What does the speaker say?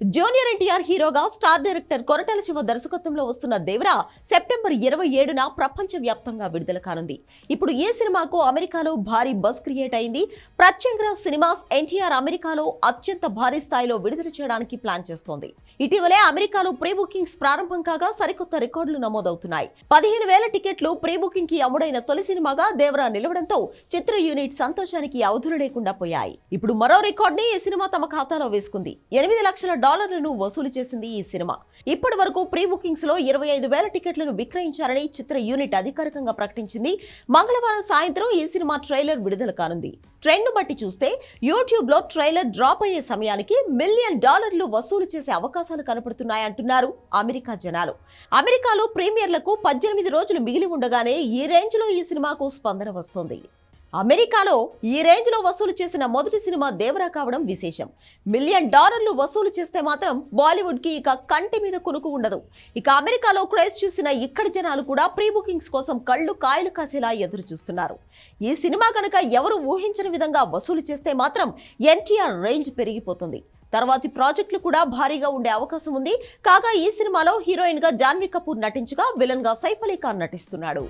Junior NTR హీరోగా star director Koratala Shiva దర్శకత్వంలో వస్తున్న దేవరా సెప్టెంబర్ ఇరవై ఏడున ప్రపంచ వ్యాప్తంగా విడుదల కానుంది. ఇప్పుడు ఈ సినిమాకు అమెరికాలో భారీ బస్ క్రియేట్ అయింది? ప్రత్యంగ్ర సినిమాస్ ఎన్టీఆర్ అమెరికాలో అత్యంత భారీ స్థాయిలో విడుదల చేయడానికి ప్లాన్ చేస్తోంది. ఇటీవలే అమెరికాలో ప్రీ బుకింగ్స్ ప్రారంభం కాగా సరికొత్త రికార్డులు నమోదవుతున్నాయి. పదిహేను వేల టికెట్లు ప్రీ బుకింగ్కి అమ్ముడైన తొలి సినిమాగా దేవరా నిలవడంతో చిత్ర యూనిట్ సంతోషానికి అవధులు లేకుండా పోయాయి. ఇప్పుడు మరో రికార్డ్ని ఈ సినిమా తమ ఖాతాలో వేసుకుంది. ఎనిమిది లక్షల డాలర్లను వసూలు చేసింది ఈ సినిమా. ఇప్పటి వరకు ప్రీ బుకింగ్స్లో ఇరవై ఐదు వేల టికెట్లను విక్రయించారని చిత్ర యూనిట్ అధికారికంగా ప్రకటించింది. మంగళవారం సాయంత్రం ఈ సినిమా ట్రైలర్ విడుదల కానుంది. ట్రెండ్ బట్టి చూస్తే యూట్యూబ్లో ట్రైలర్ డ్రాప్ అయ్యే సమయానికి మిలియన్ డాలర్లు వసూలు చేసే అవకాశాలు కనపడుతున్నాయంటున్నారు అమెరికా జనాలు. అమెరికాలో ప్రీమియర్లకు పద్దెనిమిది రోజులు మిగిలి ఉండగానే ఈ రేంజ్లో ఈ సినిమాకు స్పందన వస్తుంది. అమెరికాలో ఈ రేంజ్లో వసూలు చేసిన మొదటి సినిమా దేవరా కావడం విశేషం. మిలియన్ డాలర్లు వసూలు చేస్తే మాత్రం బాలీవుడ్కి ఇక కంటి మీద కొనుకు ఉండదు. ఇక అమెరికాలో క్రేజ్ చూసిన ఇక్కడి జనాలు కూడా ప్రీ బుకింగ్స్ కోసం కళ్ళు కాయలు కాసేలా ఎదురు చూస్తున్నారు. ఈ సినిమా కనుక ఎవరు ఊహించని విధంగా వసూలు చేస్తే మాత్రం ఎన్టీఆర్ రేంజ్ పెరిగిపోతుంది. తర్వాతి ప్రాజెక్టులు కూడా భారీగా ఉండే అవకాశం ఉంది. కాగా ఈ సినిమాలో హీరోయిన్గా జాన్వీ కపూర్ నటించగా విలన్గా సైఫ్ అలీ ఖాన్ నటిస్తున్నాడు.